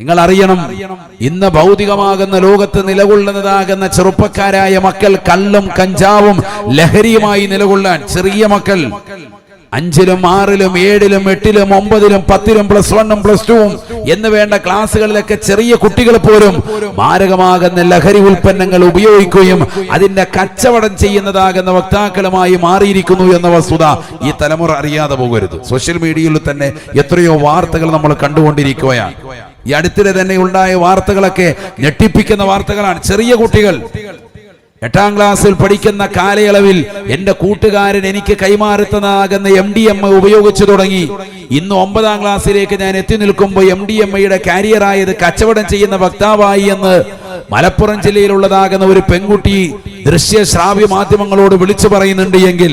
നിങ്ങൾ അറിയണം ഇന്ന് ഭൗതികമാകുന്ന ലോകത്ത് നിലകൊള്ളുന്നതാകുന്ന ചെറുപ്പക്കാരായ മക്കൾ കള്ളും കഞ്ചാവും ലഹരിയുമായി നിലകൊള്ളാൻ ചെറിയ മക്കൾ. അഞ്ചിലും ആറിലും ഏഴിലും എട്ടിലും ഒമ്പതിലും പത്തിലും പ്ലസ് വണ്ണും പ്ലസ് ടുവും എന്ന് വേണ്ട ക്ലാസ്സുകളിലൊക്കെ ചെറിയ കുട്ടികൾ പോലും മാരകമാകുന്ന ലഹരി ഉൽപ്പന്നങ്ങൾ ഉപയോഗിക്കുകയും അതിന്റെ കച്ചവടം ചെയ്യുന്നതാകുന്ന വക്താക്കളുമായി മാറിയിരിക്കുന്നു എന്ന വസ്തുത ഈ തലമുറ അറിയാതെ പോകരുത്. സോഷ്യൽ മീഡിയയിൽ തന്നെ എത്രയോ വാർത്തകൾ നമ്മൾ കണ്ടുകൊണ്ടിരിക്കുകയാണ്. ഈ അടുത്തിടെ തന്നെ ഉണ്ടായ വാർത്തകളൊക്കെ ഞെട്ടിപ്പിക്കുന്ന വാർത്തകളാണ്. ചെറിയ കുട്ടികൾ. എട്ടാം ക്ലാസ്സിൽ പഠിക്കുന്ന കാലയളവിൽ എന്റെ കൂട്ടുകാരൻ എനിക്ക് കൈമാറുന്നതാകുന്ന എം ഡി എം ഉപയോഗിച്ചു തുടങ്ങി. ഇന്ന് ഒമ്പതാം ക്ലാസ്സിലേക്ക് ഞാൻ എത്തി നിൽക്കുമ്പോൾ എം ഡി എം ഐയുടെ കാരിയറായത് കച്ചവടം ചെയ്യുന്ന വക്താവായി എന്ന് മലപ്പുറം ജില്ലയിലുള്ളതാകുന്ന ഒരു പെൺകുട്ടി ദൃശ്യ ശ്രാവ്യ മാധ്യമങ്ങളോട് വിളിച്ചു പറയുന്നുണ്ട് എങ്കിൽ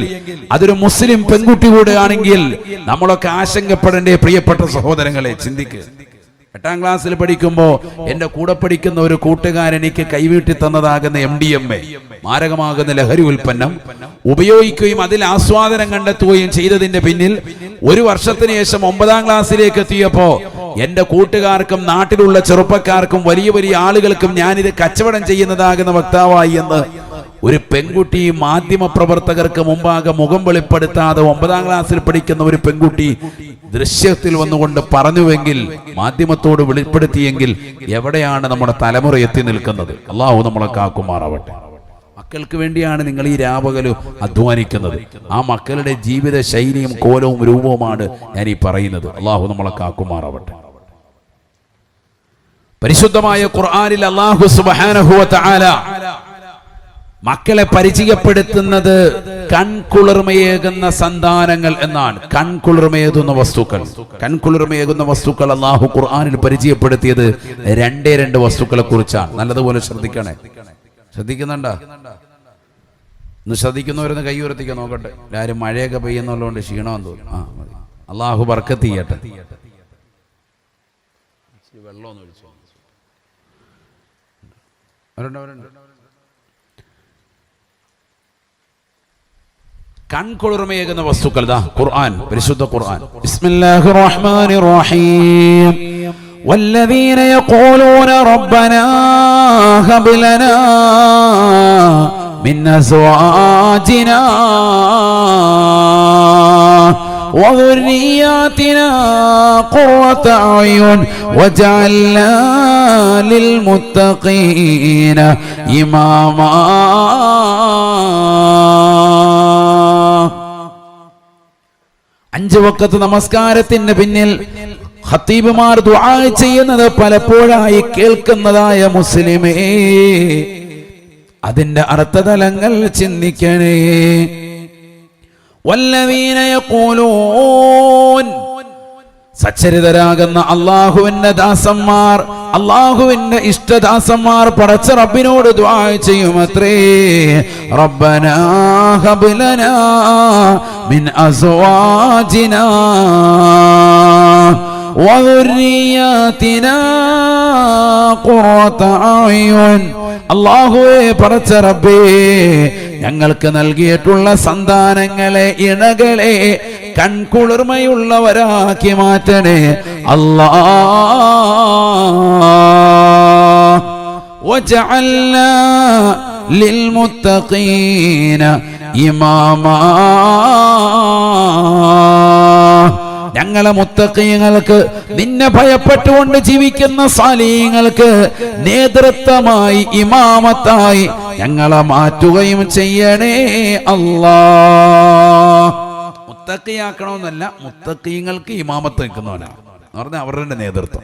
അതൊരു മുസ്ലിം പെൺകുട്ടി കൂടെ ആണെങ്കിൽ നമ്മളൊക്കെ ആശങ്കപ്പെടേണ്ടേ പ്രിയപ്പെട്ട സഹോദരങ്ങളെ ചിന്തിക്കുക എട്ടാം ക്ലാസ്സിൽ പഠിക്കുമ്പോൾ എന്റെ കൂടെ പഠിക്കുന്ന ഒരു കൂട്ടുകാരൻ എനിക്ക് കൈവീട്ടി തന്നതാകുന്ന എം ഡി എം എ മാരകമാകുന്ന ലഹരി ഉൽപ്പന്നം. ഉപയോഗിക്കുകയും അതിൽ ആസ്വാദനം കണ്ടെത്തുകയും ചെയ്തതിന്റെ പിന്നിൽ ഒരു വർഷത്തിന് ശേഷം ഒമ്പതാം ക്ലാസ്സിലേക്ക് എത്തിയപ്പോ എന്റെ കൂട്ടുകാർക്കും നാട്ടിലുള്ള ചെറുപ്പക്കാർക്കും വലിയ വലിയ ആളുകൾക്കും ഞാനിത് കച്ചവടം ചെയ്യുന്നതാകുന്ന വക്താവായി എന്ന് ഒരു പെൺകുട്ടി മാധ്യമ പ്രവർത്തകർക്ക് മുമ്പാകെ മുഖം വെളിപ്പെടുത്താതെ ഒമ്പതാം ക്ലാസ്സിൽ പഠിക്കുന്ന ഒരു പെൺകുട്ടി ദൃശ്യത്തിൽ വന്നുകൊണ്ട് പറഞ്ഞുവെങ്കിൽ മാധ്യമത്തോട് വെളിപ്പെടുത്തിയെങ്കിൽ എവിടെയാണ് നമ്മുടെ തലമുറ എത്തി നിൽക്കുന്നത്? അള്ളാഹു നമ്മളെ കാക്കുമാറാവട്ടെ. മക്കൾക്ക് വേണ്ടിയാണ് നിങ്ങൾ ഈ രാപകലും അധ്വാനിക്കുന്നത്. ആ മക്കളുടെ ജീവിത ശൈലിയും കോലവും രൂപവുമാണ് ഞാൻ ഈ പറയുന്നത്. അള്ളാഹു നമ്മളെ കാക്കുമാറാവട്ടെ. പരിശുദ്ധമായ ഖുർആാനിൽ അള്ളാഹു സുബ്ഹാനഹു വ തആല മക്കളെ പരിചയപ്പെടുത്തുന്നത് കൺകുളിർമയേകുന്ന സന്താനങ്ങൾ എന്നാണ്. കൺകുളിർമയേകുന്ന വസ്തുക്കൾ. കൺകുളിർമയേകുന്ന വസ്തുക്കൾ അള്ളാഹു ഖുർആാനിൽ പരിചയപ്പെടുത്തിയത് രണ്ടേ രണ്ട് വസ്തുക്കളെ കുറിച്ചാണ് നല്ലതുപോലെ ശ്രദ്ധിക്കണേ. ശ്രദ്ധിക്കുന്നുണ്ടോ? ഇന്ന് ശ്രദ്ധിക്കുന്നവരൊന്ന് കൈ ഉയർത്തിക്കാൻ നോക്കട്ടെ. എല്ലാവരും മഴയൊക്കെ പെയ്യുന്നുള്ളതുകൊണ്ട് ക്ഷീണമെന്ന് തോന്നുന്നു. ആ മതി. അള്ളാഹു ബർക്കത്ത് ചെയ്യട്ടെ. വെള്ളം ഒന്ന് ഒഴിച്ചു അവരുണ്ട് അവരുണ്ട്? കൺകുളിർമയേകുന്ന വസ്തുക്കൾ ദാ ഖുർആൻ പരിശുദ്ധ ഖുർആൻ ബിസ്മില്ലാഹിർ റഹ്മാനിർ റഹീം والذين يقولون ربنا هب لنا من أزواجنا وذرياتنا قرة أعين وجعلنا للمتقين إماما അഞ്ചു വക്കത്ത് നമസ്കാരത്തിന് പിന്നിൽ ഹത്തീബുമാർ ദുആ ചെയ്യുന്നത് പലപ്പോഴായി കേൾക്കുന്നതായ മുസ്ലിമേ അതിന്റെ അർത്ഥതലങ്ങൾ ചിന്തിക്കണേ. വല്ലവീന യഖൂലൂൻ സച്ചരിതരാകുന്ന അള്ളാഹുവിന്റെ ദാസന്മാർ അള്ളാഹുവിന്റെ ഇഷ്ടദാസന്മാർ പടച്ച റബ്ബിനോട് ദ്വാ ചെയ്യുമത്രേ റബ്ബനാ ഹബ് ലനാ മിൻ അസ്വാജിനാ وذرياتنا قرة أعين അള്ളാഹുവേ പടച്ച റബ്ബേ ഞങ്ങൾക്ക് നൽകിയിട്ടുള്ള സന്താനങ്ങളെ ഇണകളെ കൺകുളിർമയുള്ളവരാക്കി മാറ്റണേ അല്ലാ وجعلنا للمتقين إماما ഞങ്ങളെ മുത്തക്കീങ്ങൾക്ക് നിന്നെ ഭയപ്പെട്ടുകൊണ്ട് ജീവിക്കുന്ന സാലീങ്ങൾക്ക് നേതൃത്വമായി ഇമാമത്തായി ഞങ്ങളെ മാറ്റുകയും ചെയ്യണേ അല്ലാ. മുത്തക്കിയാക്കണമെന്നല്ല മുത്തക്കീങ്ങൾക്ക് ഇമാമത്ത് നിൽക്കുന്നവനാണ് എന്ന് അവരുടെ നേതൃത്വം.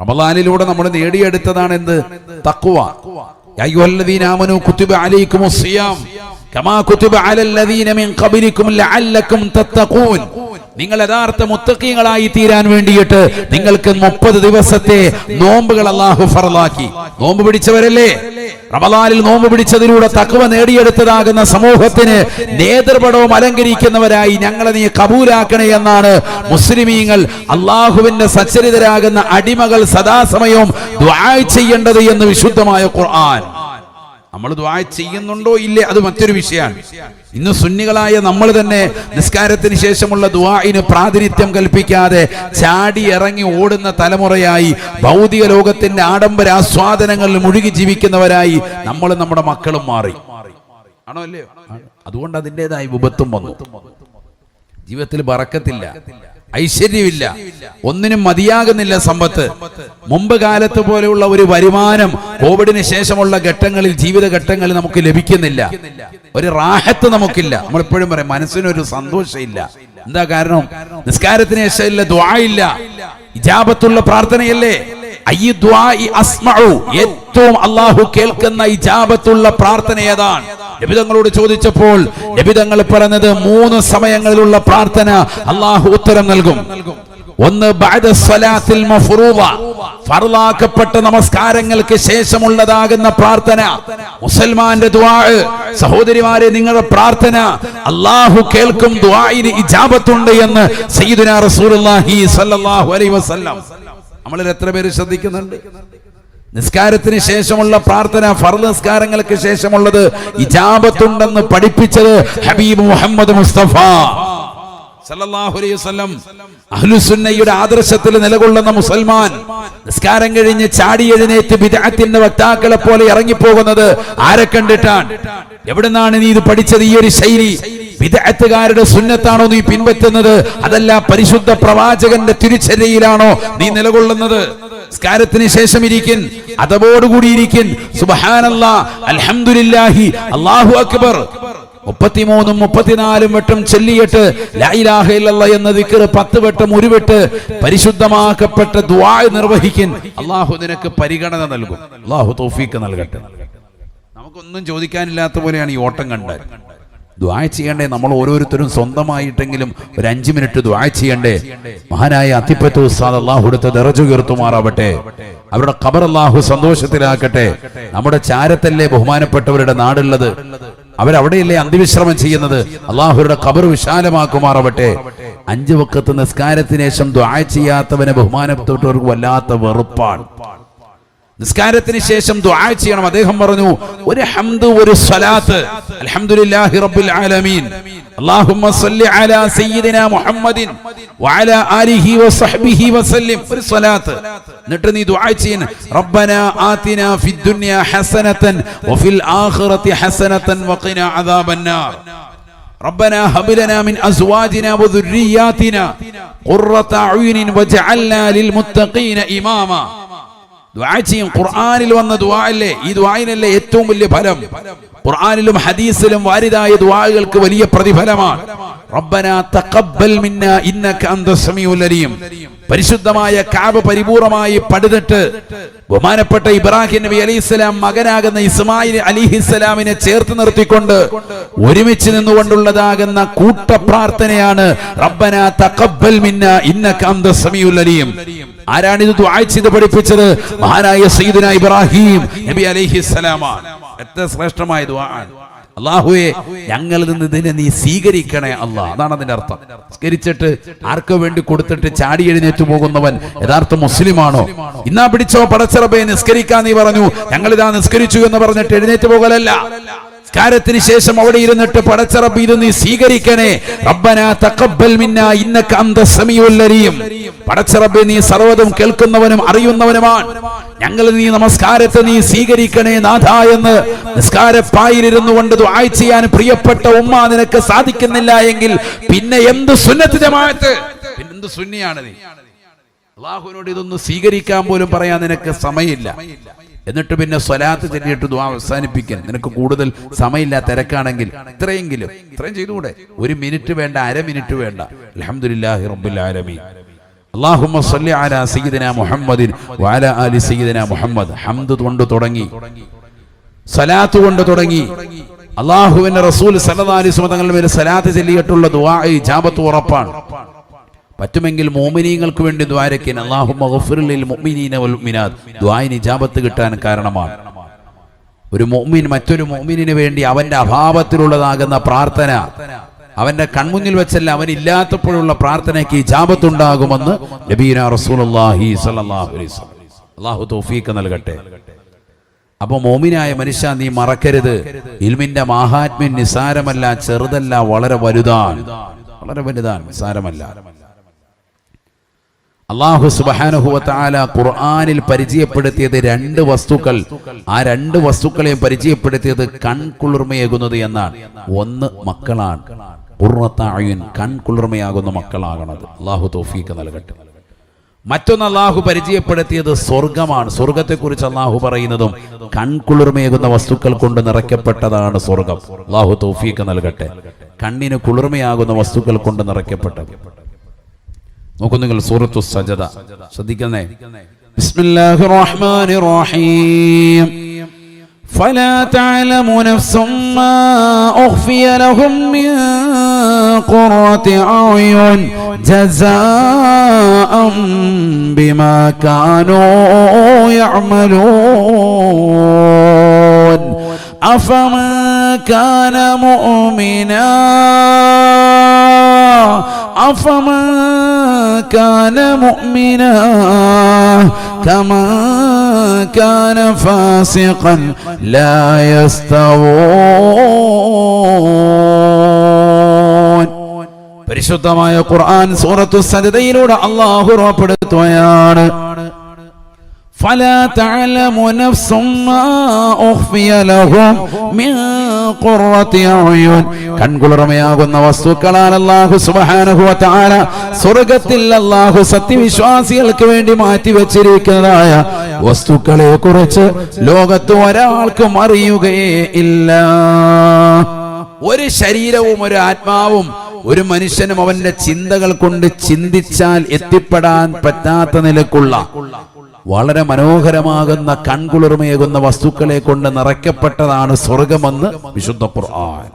റമദാനിലൂടെ നമ്മൾ നേടിയെടുത്തതാണ് എന്ത്? തക്കുവ ും അലൈക്കും കമാ അലല്ലദീന മിൻ നിങ്ങൾ യഥാർത്ഥ മുത്തക്കീങ്ങളായി തീരാൻ വേണ്ടിയിട്ട് നിങ്ങൾക്ക് മുപ്പത് ദിവസത്തെ നോമ്പുകൾ അള്ളാഹു ഫറലാക്കി നോമ്പ് പിടിച്ചവരല്ലേ? റമദാനിൽ നോമ്പ് പിടിച്ചതിലൂടെ തക്കവ നേടിയെടുത്തതാകുന്ന സമൂഹത്തിന് നേതൃപടവും അലങ്കരിക്കുന്നവരായി ഞങ്ങളെ നീ കബൂലാക്കണേ എന്നാണ് മുസ്ലിമീങ്ങൾ അള്ളാഹുവിന്റെ സച്ചരിതരാകുന്ന അടിമകൾ സദാസമയവും ചെയ്യേണ്ടത് എന്ന് വിശുദ്ധമായ ഖുർആൻ. നമ്മൾ ദ്വാ ചെയ്യുന്നുണ്ടോ ഇല്ലേ? അത് മറ്റൊരു വിഷയമാണ്. ഇന്ന് സുന്നികളായ നമ്മൾ തന്നെ നിസ്കാരത്തിന് ശേഷമുള്ള ദ്വായിന് പ്രാതിനിധ്യം കൽപ്പിക്കാതെ ചാടി ഇറങ്ങി ഓടുന്ന തലമുറയായി ഭൗതിക ലോകത്തിന്റെ ആഡംബര ആസ്വാദനങ്ങളിൽ മുഴുകി ജീവിക്കുന്നവരായി നമ്മൾ നമ്മുടെ മക്കളും മാറി. ആണോ അല്ലേ അതുകൊണ്ട് അതിന്റെതായ വിപത്തും വന്നു. ജീവിതത്തിൽ ബറക്കത്തില്ല. ഐശ്വര്യമില്ല. ഒന്നിനും മതിയാകുന്നില്ല സമ്പത്ത്. മുമ്പ് കാലത്ത് പോലെയുള്ള ഒരു വരുമാനം കോവിഡിന് ശേഷമുള്ള ഘട്ടങ്ങളിൽ ജീവിതഘട്ടങ്ങളിൽ നമുക്ക് ലഭിക്കുന്നില്ല. ഒരു റാഹത്ത് നമുക്കില്ല. നമ്മൾ എപ്പോഴും പറയും മനസ്സിനൊരു സന്തോഷമില്ല. എന്താ കാരണം? നിസ്കാരത്തിന് ശേഷമില്ല ദ്വായില്ല ഇജാപത്തുള്ള പ്രാർത്ഥനയല്ലേ. ഏറ്റവും അള്ളാഹു കേൾക്കുന്ന ഇജാബത്തുള്ള പ്രാർത്ഥന ഏതാണ്? നബിതങ്ങളോട് ചോദിച്ചപ്പോൾ നബിതങ്ങൾ പറഞ്ഞത് മൂന്ന് സമയങ്ങളിലുള്ള പ്രാർത്ഥന അള്ളാഹു ഉത്തരം നൽകും. ഒന്ന് ഫർളാക്കപ്പെട്ട നമസ്കാരങ്ങൾക്ക് ശേഷമുള്ളതാകുന്ന പ്രാർത്ഥന. മുസൽമാന്റെ സഹോദരിമാരെ നിങ്ങളുടെ പ്രാർത്ഥന അള്ളാഹു കേൾക്കും ദുആഇന് ഇജാബത്തുണ്ട് എന്ന് സയ്യിദുനാ റസൂലുള്ളാഹി അലൈഹി വസല്ലം. നമ്മളിൽ എത്ര പേര് ശ്രദ്ധിക്കുന്നുണ്ട്? നിസ്കാരത്തിന് ശേഷമുള്ള പ്രാർത്ഥന ഫർദ് നിസ്കാരങ്ങൾക്ക് ശേഷമുള്ളത് ഇജാബത്തുണ്ടെന്ന് പഠിപ്പിച്ചത് ഹബീബ് മുഹമ്മദ് മുസ്തഫ. അഹ്ലുസുന്നയുടെ ആദർശത്തിൽ നിലകൊള്ളുന്ന മുസൽമാൻ നിസ്കാരം കഴിഞ്ഞ് ചാടി എഴുന്നേറ്റ് ബിദഅത്തിന്റെ വക്താക്കളെ പോലെ ഇറങ്ങിപ്പോകുന്നത് ആരെ കണ്ടിട്ടാണ്? എവിടുന്നാണ് നീ ഇത് പഠിച്ചത്? ഈ ഒരു ശൈലി വിദഗ്ധക്കാരുടെ സുന്നത്താണോ നീ പിൻപറ്റുന്നത്? അതല്ല പരിശുദ്ധ പ്രവാചകന്റെ തിരിച്ചരയിലാണോ നീ നിലകൊള്ളുന്നത്? സ്കാരത്തിന് ശേഷം ഇരിക്കൻ അതവോടുകൂടി ഇരിക്കൻ. സുബഹാനല്ലാ അൽഹംദുലില്ലാഹി അല്ലാഹു അക്ബർ. മുപ്പത്തിമൂന്നും മുപ്പത്തിനാലും വട്ടം ചെല്ലിയിട്ട് ലാ ഇലാഹ ഇല്ലല്ലാ എന്ന ദിക്ർ പത്ത് വട്ടം ഉരുവിട്ട് വെട്ട് പരിശുദ്ധമാക്കപ്പെട്ട ദുആ നിർവഹിക്കൻ അള്ളാഹു നിനക്ക് പരിഗണന നൽകും. അള്ളാഹു തോഫീക്ക് നൽകട്ടെ. നമുക്കൊന്നും ചോദിക്കാനില്ലാത്ത പോലെയാണ് ഈ ഓട്ടം കണ്ടത്. ദ്വായ ചെയ്യണ്ടേ? നമ്മൾ ഓരോരുത്തരും സ്വന്തമായിട്ടെങ്കിലും ഒരു അഞ്ചു മിനിറ്റ് ദ്വായ ചെയ്യണ്ടേ? മഹാനായ അത്തിപ്പത്ത് ഉസ്താദ് അള്ളാഹു എടുത്ത് ദറജ ഉയർത്തുമാറാവട്ടെ. അവരുടെ ഖബർ അള്ളാഹു സന്തോഷത്തിലാക്കട്ടെ. നമ്മുടെ ചാരത്തല്ലേ ബഹുമാനപ്പെട്ടവരുടെ നാടുള്ളത്? അവരവിടെയല്ലേ അന്തിവിശ്രമം ചെയ്യുന്നത്? അള്ളാഹുരുടെ കബർ വിശാലമാക്കുമാറാവട്ടെ. അഞ്ചു വക്കത്ത് നിസ്കാരത്തിന് ശേഷം ദ്വായ ചെയ്യാത്തവനെ ബഹുമാനപ്പെട്ടവർക്ക് വല്ലാത്ത വെറുപ്പാണ്. നിസ്കാരത്തിന് ശേഷം ദ്വായ ചെയ്യണം. അദ്ദേഹം പറഞ്ഞു ഒരു ഹംദു ഒരു സ്വലാത്ത്. അൽഹംദുലില്ലാഹി റബ്ബിൽ ആലമീൻ. അല്ലാഹുമ്മ സ്വല്ലി അലാ സയ്യിദിനാ മുഹമ്മദിൻ വഅലാ ആലിഹി വസഹ്ബിഹി വസല്ലിം ഒരു സ്വലാത്ത് എന്നിട്ട് നീ ദുആ ചെയ്യണം റബ്ബന ആതിനാ ഫിദ് ദുനിയ ഹസനതൻ വഫിൽ ആഖിറതി ഹസനതൻ വഖിനാ അദാബന്നാർ ربنا هب لنا من ازواجنا وذرياتنا قرة اعين واجعلنا للمتقين اماما ദുആ ചെയ്യും. ഖുർആനിൽ വന്ന അല്ലേ ഈ ദുആയിനല്ലേ ഏറ്റവും വലിയ ഫലം. ഖുർആനിലും ഹദീസിലും വാരിതായ ദുആകൾക്ക് വലിയ പ്രതിഫലമാണ്. റബ്ബന തഖബ്ബൽ മിന്ന ഇന്നക അന്ത സമീഉൽ അലീം. പരിശുദ്ധമായ കാബ പരിപൂർണമായി പടുതിട്ട് ബഹുമാനപ്പെട്ട ഇബ്രാഹിം നബി അലൈഹിസ്സലാം മകനാകുന്ന ഇസ്മായിൽ അലിഹിസ്സലാമിനെ ചേർത്ത് നിർത്തിക്കൊണ്ട് ഒരുമിച്ച് നിന്നുകൊണ്ടുള്ളതാകുന്ന കൂട്ട പ്രാർത്ഥനയാണ് റബ്ബന തഖബ്ബൽ മിന്ന ഇന്നക അന്ത സമീഉൽ അലീം. ആരാണ് ഇത് ദുആ ചെയ്ത് പഠിപ്പിച്ചത്? മഹാനായ സയ്യിദുന ഇബ്രാഹിം നബി അലൈഹിസ്സലാമാണ് എത്ര ശ്രേഷ്ഠമായ ദുആ ആണ്. അള്ളാഹുവെ ഞങ്ങളിൽ നിന്ന് ഇതിനെ നീ സ്വീകരിക്കണേ അല്ലാ അതാണ് അതിന്റെ അർത്ഥം. സ്വീകരിച്ചിട്ട് ആർക്കു വേണ്ടി കൊടുത്തിട്ട് ചാടി എഴുന്നേറ്റ് പോകുന്നവൻ യഥാർത്ഥ മുസ്ലിമാണോ? ഇന്നാ പിടിച്ചോ പടച്ചിറബെ നിസ്കരിക്കാൻ നീ പറഞ്ഞു. ഞങ്ങൾ ഇതാ നിസ്കരിച്ചു എന്ന് പറഞ്ഞിട്ട് എഴുന്നേറ്റ് പോകലല്ല. നിസ്കാരത്തിന് ശേഷം അവിടെ ഇരുന്നിട്ട് പടച്ചിറപ്പ് ഇത് നീ സ്വീകരിക്കണേ. റബ്ബന തഖബ്ബൽ മിന്ന ഇന്നക അന്ത അലീം. പടച്ചറബ് നീ സർവതും കേൾക്കുന്നവനും അറിയുന്നവനുമാണ്. ഞങ്ങൾ നീ നമസ്കാരത്തെ നീ സ്വീകരിക്കണേ നാഥ എന്ന് നിസ്കാരപ്പായിരുന്നു കൊണ്ട് ദുആ ചെയ്യാൻ പ്രിയപ്പെട്ട ഉമ്മ നിനക്ക് സാധിക്കുന്നില്ല എങ്കിൽ പിന്നെ എന്ത് സുന്നത്ത് ജമാഅത്ത്? പിന്നെ എന്ത് സുന്നിയാണ് നീ? അള്ളാഹുവിനോട് ഇതൊന്ന് സ്വീകരിക്കാൻ പോലും പറയാൻ നിനക്ക് സമയമില്ല. എന്നിട്ട് പിന്നെ സ്വലാത്ത് ചെല്ലിയിട്ട് ദ്വാ അവസാനിപ്പിക്കാൻ നിനക്ക് കൂടുതൽ സമയമില്ല തിരക്കാണെങ്കിൽ. ഇത്രയെങ്കിലും ഇത്രയും ചെയ്തുകൂടെ? ഒരു മിനിറ്റ് വേണ്ട അര മിനിറ്റ് വേണ്ട. അൽഹംദുലില്ലാഹി റബ്ബിൽ ആലമീൻ. അല്ലാഹുമ്മ സല്ലി അലാ സയ്യിദന മുഹമ്മദിൻ വാല ആലി സയ്യിദന മുഹമ്മദ്. ഹംദ് കൊണ്ട് തുടങ്ങി. സലാത്ത് കൊണ്ട് തുടങ്ങി. അള്ളാഹുവിന്റെ റസൂൽ സലതാലി തങ്ങളുടെ മേൽ സലാത്ത് ചെല്ലിയിട്ടുള്ള ദുവാ ഇജാബത്ത് ഉറപ്പാണ്. പറ്റുമെങ്കിൽ മോമിനീങ്ങൾക്ക് വേണ്ടി ദ്വാരക്കിൻ ദ്വായിന് ഇജാബത്ത് കിട്ടാൻ കാരണമാണ്. ഒരു മോമിൻ മറ്റൊരു മുഅ്മിനിന് വേണ്ടി അവന്റെ അഭാവത്തിലുള്ളതാകുന്ന പ്രാർത്ഥന. അവന്റെ കൺമുന്നിൽ വെച്ചല്ല അവൻ ഇല്ലാത്തപ്പോഴുള്ള പ്രാർത്ഥനയ്ക്ക് ജാപത്തുണ്ടാകുമെന്ന് നൽകട്ടെ. അപ്പൊ മോമിനായ മനുഷ്യ നീ മറക്കരുത്. ഇൽമിന്റെ മാഹാത്മ്യം നിസാരമല്ല ചെറുതല്ല വളരെ വലുതാണ്. വളരെ വലുതാണ് നിസാരമല്ല. അള്ളാഹു സുബാനുഹുവത്താല ഖുർആാനിൽ പരിചയപ്പെടുത്തിയത് രണ്ട് വസ്തുക്കൾ. ആ രണ്ട് വസ്തുക്കളെയും പരിചയപ്പെടുത്തിയത് കൺകുളിർമയേകുന്നത് എന്നാണ്. ഒന്ന് മക്കളാണ്. ഖുർറത്തായുൻ കൺകുളിർമയാകുന്ന മക്കളാകണത് അള്ളാഹു തോഫീക്ക് നൽകട്ടെ മറ്റൊന്ന് അള്ളാഹു പരിചയപ്പെടുത്തിയത് സ്വർഗമാണ് സ്വർഗത്തെക്കുറിച്ച് അള്ളാഹു പറയുന്നതും കൺകുളിർമയേകുന്ന വസ്തുക്കൾ കൊണ്ട് നിറയ്ക്കപ്പെട്ടതാണ് സ്വർഗം അള്ളാഹു തൗഫീക്ക് നൽകട്ടെ കണ്ണിന് കുളിർമയാകുന്ന വസ്തുക്കൾ കൊണ്ട് നിറയ്ക്കപ്പെട്ടത് നോക്കൂ നിങ്ങൾ സൂറത്തു സജദ ശ്രദ്ധിക്കുന്നേ ബിസ്മില്ലാഹിർ റഹ്മാനിർ റഹീം فلا تعلم نفس ما أخفي لهم من قرة أعين جزاء بما كانوا يعملون. أفمن كان مؤمنا؟ أفمن كان مؤمنا؟ كمن كان فاسقا لا يستوون. പരിശുദ്ധമായ ഖുർആൻ സൂറത്തു സജദയിലൂടെ അള്ളാഹു ഉറപ്പെടുത്തുകയാണ് فلا تعلم نفس ما أخفي لهم من قرة أعين കൺകുളിർമയാകുന്ന വസ്തുക്കളാണ് അല്ലാഹു സുബ്ഹാനഹു വ തആല സ്വർഗ്ഗത്തിൽ അല്ലാഹു സത്യവിശ്വാസികൾക്ക് വേണ്ടി മാറ്റി വെച്ചിരിക്കുന്നതായ വസ്തുക്കളെ കുറിച്ച് ലോകത്ത് ഒരാൾക്കും അറിയുകയേ ഇല്ല ഒരു ശരീരവും ഒരു ആത്മാവും ഒരു മനുഷ്യനും അവന്റെ ചിന്തകൾ കൊണ്ട് ചിന്തിച്ചാൽ എത്തിപ്പെടാൻ പറ്റാത്ത നിലക്കുള്ള വളരെ മനോഹരമാകുന്ന കൺകുളിർമയേകുന്ന വസ്തുക്കളെ കൊണ്ട് നിറയ്ക്കപ്പെട്ടതാണ് സ്വർഗമെന്ന് വിശുദ്ധ ഖുർആൻ.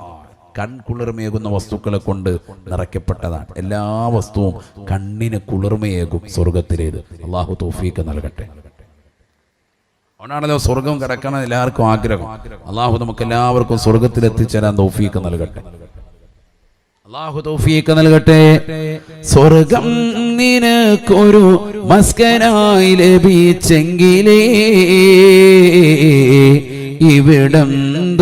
കൺകുളിർമയേകുന്ന വസ്തുക്കളെ കൊണ്ട് നിറയ്ക്കപ്പെട്ടതാണ്. എല്ലാ വസ്തുവും കണ്ണിന് കുളിർമയേകും സ്വർഗത്തിലേത്. അള്ളാഹു തോഫീക്ക് നൽകട്ടെ. അതുകൊണ്ടാണല്ലോ സ്വർഗം കിടക്കണം എല്ലാവർക്കും ആഗ്രഹം. അള്ളാഹു നമുക്ക് എല്ലാവർക്കും സ്വർഗത്തിൽ എത്തിച്ചേരാൻ തോഫീക്ക് നൽകട്ടെ. അള്ളാഹു തൗഫീഖ് നൽകട്ടെ. സ്വർഗം നിനക്കൊരു മസ്കനായി ലഭിച്ചെങ്കിലേ ഇവിടം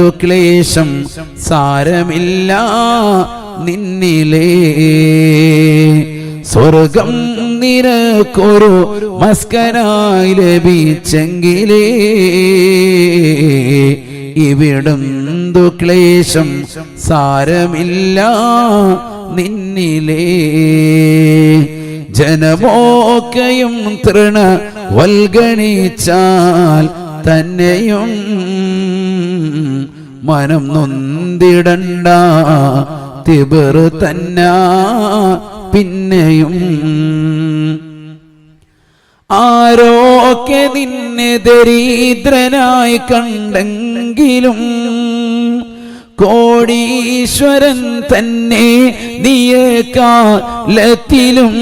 ക്ലേശം സാരമില്ല നിന്നിലേ. സ്വർഗം നിനക്കൊരു മസ്കനായി ലഭിച്ചെങ്കിലേ ഇവിടം ക്ലേശം? സാരമില്ല നിന്നിലേ. ജനമോക്കയും തൃണ വൽഗണിച്ചാൽ തന്നെയും മനം നൊന്തിടണ്ട. തിബറ് തന്ന പിന്നെയും. ആരോക്കെ നിന്നെ ദരിദ്രനായി കണ്ടെങ്കിലും കോടീശ്വരൻ തന്നെ നീയക്കാലത്തിലും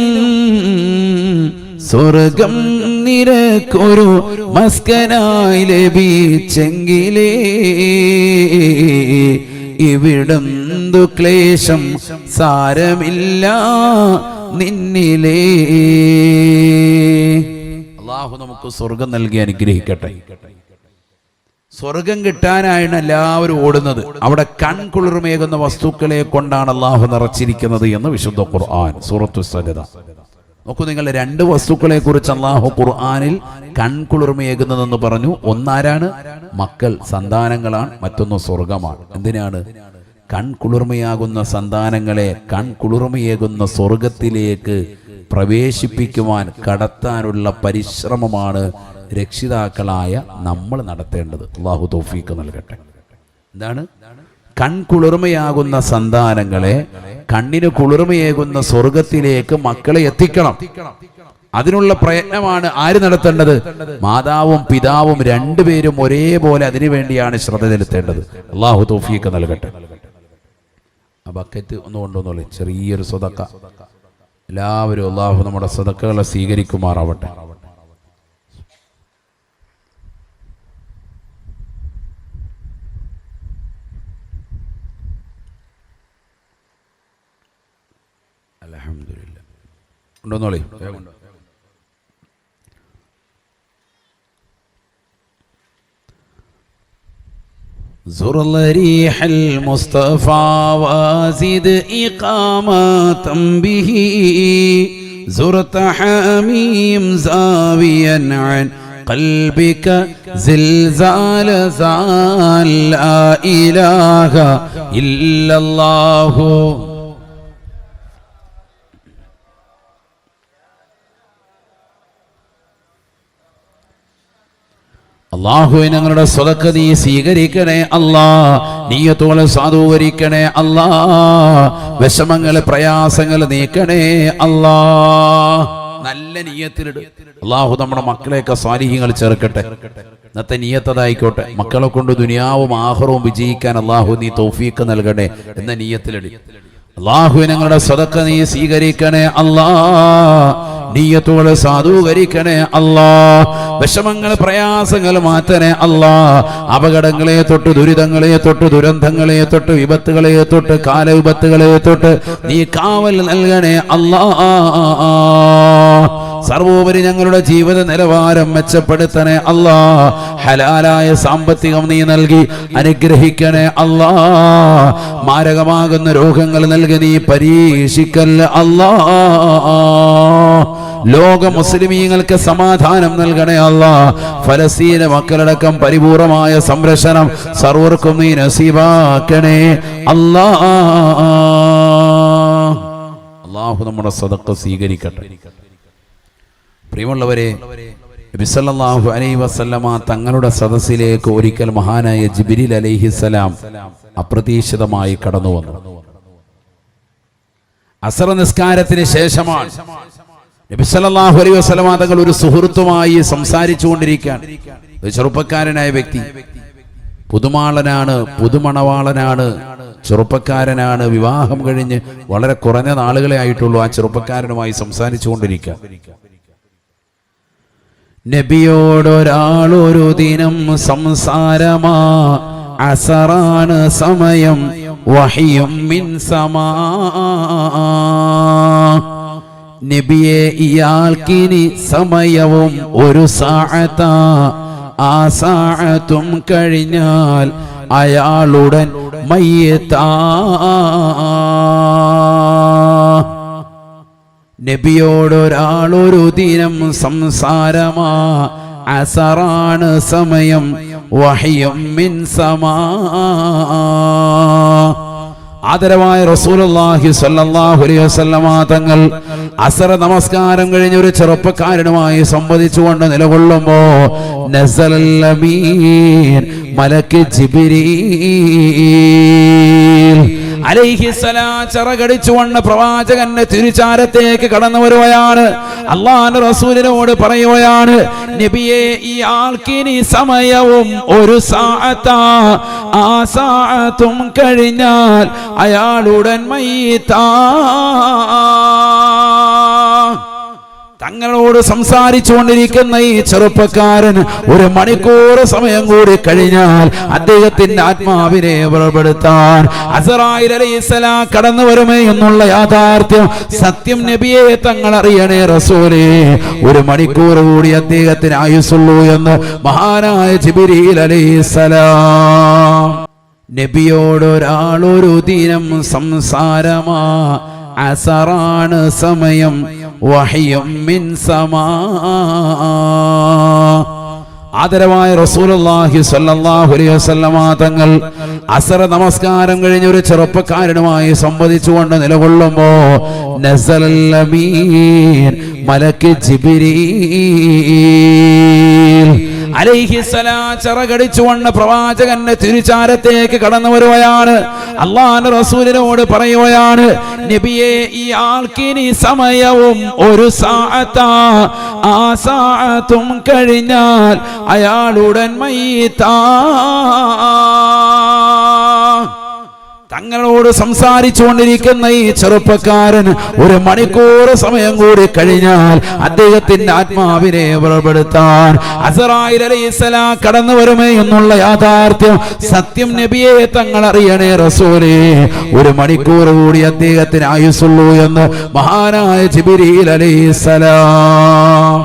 സ്വർഗം നിരക്കൊരു മസ്കനായി ലഭിച്ചെങ്കിലേ ഇവിടം ക്ലേശം സാരമില്ല നിന്നിലേ. അള്ളാഹു നമുക്ക് സ്വർഗം നൽകി അനുഗ്രഹിക്കട്ടെ. സ്വർഗം കിട്ടാനായാണ് എല്ലാവരും ഓടുന്നത്. അവിടെ കൺകുളിർമേകുന്ന വസ്തുക്കളെ കൊണ്ടാണ് അള്ളാഹു നിറച്ചിരിക്കുന്നത് എന്ന് വിശുദ്ധ ഖുർആൻ സൂറത്തു സജത നോക്കൂ നിങ്ങൾ രണ്ട് വസ്തുക്കളെ കുറിച്ച് അള്ളാഹു ഖുർആനിൽ കൺകുളിർമയേകുന്നതെന്ന് പറഞ്ഞു. ഒന്നാരാണ്? മക്കൾ സന്താനങ്ങളാണ്. മറ്റൊന്ന് സ്വർഗമാണ്. എന്തിനാണ്? കൺകുളിർമയാകുന്ന സന്താനങ്ങളെ കൺകുളിർമയേകുന്ന സ്വർഗത്തിലേക്ക് പ്രവേശിപ്പിക്കുവാൻ കടത്താനുള്ള പരിശ്രമമാണ് രക്ഷിതാക്കളായ നമ്മൾ നടത്തേണ്ടത്. അള്ളാഹു തോഫീക്ക് നൽകട്ടെ. എന്താണ്? കൺകുളിർമയാകുന്ന സന്താനങ്ങളെ കണ്ണിന് കുളിർമയേകുന്ന സ്വർഗത്തിലേക്ക് മക്കളെ എത്തിക്കണം. അതിനുള്ള പ്രയത്നമാണ് ആര് നടത്തേണ്ടത്? മാതാവും പിതാവും രണ്ടുപേരും ഒരേപോലെ അതിനുവേണ്ടിയാണ് ശ്രദ്ധ ചെലുത്തേണ്ടത്. അള്ളാഹു തോഫിയൊക്കെ നൽകട്ടെ. ആ ബക്കറ്റ് ഒന്ന് കൊണ്ടുവന്നോളി. ചെറിയൊരു സ്വതക്ക. എല്ലാവരും അള്ളാഹു നമ്മുടെ സ്വതക്കകളെ സ്വീകരിക്കുമാറാവട്ടെ. കൊണ്ടുവന്നോളി വേഗം കൊണ്ടുവാ. زر ريح المصطفى وزد إقامة به زرت حميم زاويا عن قلبك زلزال زال لا إله إلا الله അള്ളാഹുവെ ഞങ്ങളുടെ സ്വതക്ക നീ സ്വീകരിക്കണേ അല്ലാ. നീയത്തോളെ സാധൂകരിക്കണേ അല്ലാ. വിഷമങ്ങൾ പ്രയാസങ്ങൾ നീക്കണേ അല്ലാ. നല്ല നീയത്തിലിട്. അള്ളാഹു നമ്മുടെ മക്കളെയൊക്കെ സ്വാലിഹ്യങ്ങൾ ചേർക്കട്ടെ. ഇന്നത്തെ നീയത്തതായിക്കോട്ടെ. മക്കളെ കൊണ്ട് ദുനിയാവും ആഹ്റവും വിജയിക്കാൻ അള്ളാഹു നീ തൗഫീക്ക് നൽകണേ എന്ന നീയത്തിലിടി. അള്ളാഹു ഞങ്ങളുടെ സ്വതക്ക നീ സ്വീകരിക്കണേ അല്ലാ. നീയത്തോടെ സാധൂകരിക്കണേ അല്ലാ. വിഷമങ്ങൾ പ്രയാസങ്ങൾ മാറ്റണേ അല്ലാ. അപകടങ്ങളെ തൊട്ട് ദുരിതങ്ങളെ തൊട്ട് ദുരന്തങ്ങളെ തൊട്ട് വിപത്തുകളെ തൊട്ട് കാലവിപത്തുകളെ തൊട്ട് നീ കാവൽ നൽകണേ അല്ലാ. സർവോപരി ഞങ്ങളുടെ ജീവിത നിലവാരം മെച്ചപ്പെടുത്തണേ അല്ലാ. ഹലാലായ സാമ്പത്തികം നീ നൽകി അനുഗ്രഹിക്കണേ അല്ലാ. മാരകമാകുന്ന രോഗങ്ങൾ നൽകി നീ പരീക്ഷിക്കല്ല അല്ലാ. ലോക മുസ്ലിമീങ്ങൾക്ക് സമാധാനം നൽകണേ അല്ല. ഫലസ്തീന മക്കളടക്കം പരിപൂർണമായ സംരക്ഷണം സർവർക്കും നീ നസീബാക്കണേ. അല്ലാ. അള്ളാഹു നമ്മുടെ സദക്ക സ്വീകരിക്കട്ടെ. പ്രിയമുള്ളവരെ ബിസല്ലാഹു അലൈ വസല്ലമ തങ്ങളുടെ സദസ്സിലേക്ക് ഒരിക്കൽ മഹാനായ ജിബിരിൽ അലൈഹിസലാം അപ്രതീക്ഷിതമായി കടന്നു വന്നു അസറ നിസ്കാരത്തിന് ശേഷമാണ് നബിസല്ലാഹു അലൈ വസ്ലമ തങ്ങൾ ഒരു സുഹൃത്തുമായി സംസാരിച്ചു കൊണ്ടിരിക്കാൻ ഒരു ചെറുപ്പക്കാരനായ വ്യക്തി. പുതുമാളനാണ് പുതുമണവാളനാണ് ചെറുപ്പക്കാരനാണ്. വിവാഹം കഴിഞ്ഞ് വളരെ കുറഞ്ഞ നാളുകളെ ആയിട്ടുള്ളൂ ആ ചെറുപ്പക്കാരനുമായി സംസാരിച്ചു കൊണ്ടിരിക്കുക നബിയോടൊരാളൊരു ദിനം സംസാരമാ. അസറാണ് സമയം വഹിയും മിൻ സമാ. നബിയെ ഇയാൾക്കിനി സമയവും ഒരു സാഴത്താ ആ സാഴത്തും കഴിഞ്ഞാൽ അയാളുടൻ മയ്യത്താ. നബിയോടൊരാളൊരു ദിനം സംസാരമാ. അസറാണ് സമയം വഹിയും മിൻ സമാ. ആദരവായ അലൈഹി വസല്ലമ തങ്ങൾ അസറ നമസ്കാരം കഴിഞ്ഞ ഒരു ചെറുപ്പക്കാരനുമായി സംവദിച്ചുകൊണ്ട് നിലകൊള്ളുമ്പോ നസലൽ അമീൻ മലക്ക് ജിബ്രീൽ. അലൈഹിസലാം ചിറകടിച്ചുകൊണ്ട് പ്രവാചകന്റെ തിരുചാരത്തേക്ക് കടന്നു വരുകയാണ്. അള്ളാന്റെ റസൂലിനോട് പറയുകയാണ് നബിയെ ഈ ആൾക്കിനി സമയവും ഒരു സാഅത്താ. ആ സാഅത്തും കഴിഞ്ഞാൽ അയാളുടൻ മയ്യത്താ. തങ്ങളോട് സംസാരിച്ചുകൊണ്ടിരിക്കുന്ന ഈ ചെറുപ്പക്കാരൻ ഒരു മണിക്കൂർ സമയം കൂടി കഴിഞ്ഞാൽ അദ്ദേഹത്തിന്റെ ആത്മാവിനെ പുറപ്പെടുത്താൻ അസറായിൽ അലൈഹിസ്സലാം കടന്നു വരുമേ എന്നുള്ള യാഥാർത്ഥ്യം സത്യം നബിയെ തങ്ങൾ അറിയണേ റസൂലേ. ഒരു മണിക്കൂർ കൂടി അദ്ദേഹത്തിന് ആയുസുള്ളൂ എന്ന് മഹാനായ ജിബിരിയിൽ അലൈഹിസ്സലാം നബിയോടൊരാളൊരു ദിനം സംസാരമാ. അസറാണ് സമയം. വഹിയും മിൻ ആദരവായ സ്വല്ലല്ലാഹു അലൈഹി വസല്ലമ തങ്ങൾ അസറ നമസ്കാരം കഴിഞ്ഞ ഒരു ചെറുപ്പക്കാരനുമായി സംവദിച്ചുകൊണ്ട് നിലകൊള്ളുമ്പോ നസലൽ അമീൻ മലക്ക് ജിബ്രീൽ. അലൈഹിസലാം ചിറകടിച്ചുകൊണ്ട് പ്രവാചകന്റെ തിരുചാരത്തേക്ക് കടന്നു വരുകയാണ്. അള്ളാഹ് റസൂലിനോട് പറയുകയാണ് നബിയെ ഈ ആൾക്കിനി സമയവും ഒരു സാഅത്താ. ആ സാഅത്തും കഴിഞ്ഞാൽ അയാളുടൻ മയ്യത്താ. തങ്ങളോട് സംസാരിച്ചു കൊണ്ടിരിക്കുന്ന ഈ ചെറുപ്പക്കാരൻ ഒരു മണിക്കൂർ സമയം കൂടി കഴിഞ്ഞാൽ അദ്ദേഹത്തിന്റെ ആത്മാവിനെ പുറപ്പെടുത്താൻ അസറായിൽ അലൈഹിസ്സലാം കടന്നു വരുമേ എന്നുള്ള യാഥാർത്ഥ്യം സത്യം നബിയെ തങ്ങൾ അറിയണേ റസൂലേ. ഒരു മണിക്കൂർ കൂടി അദ്ദേഹത്തിന് ആയുസുള്ളൂ എന്ന് മഹാനായ ജിബിരിയിൽ അലൈഹിസ്സലാം